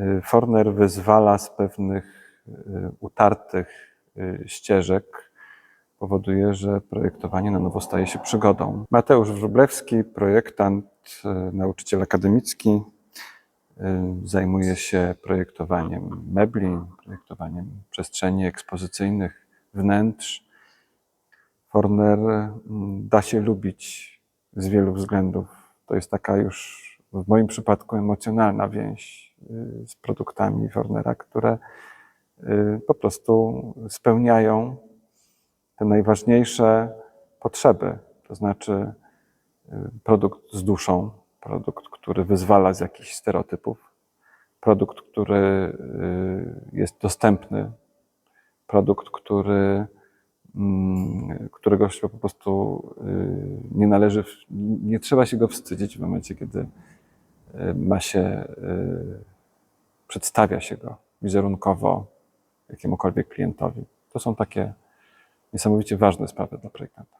y, Forner wyzwala z pewnych y, utartych y, ścieżek, powoduje, że projektowanie na nowo staje się przygodą. Mateusz Wróblewski, projektant, nauczyciel akademicki, zajmuje się projektowaniem mebli, projektowaniem przestrzeni ekspozycyjnych, wnętrz. Forner mm, da się lubić z wielu względów. To jest taka już w moim przypadku emocjonalna więź y, z produktami Fornera, które y, po prostu spełniają te najważniejsze potrzeby. To znaczy y, produkt z duszą, produkt, który wyzwala z jakichś stereotypów, produkt, który jest dostępny, produkt, który, mm, którego się po prostu nie należy, nie trzeba się go wstydzić w momencie, kiedy ma się, y, przedstawia się go wizerunkowo jakiemukolwiek klientowi. To są takie niesamowicie ważne sprawy dla projektanta.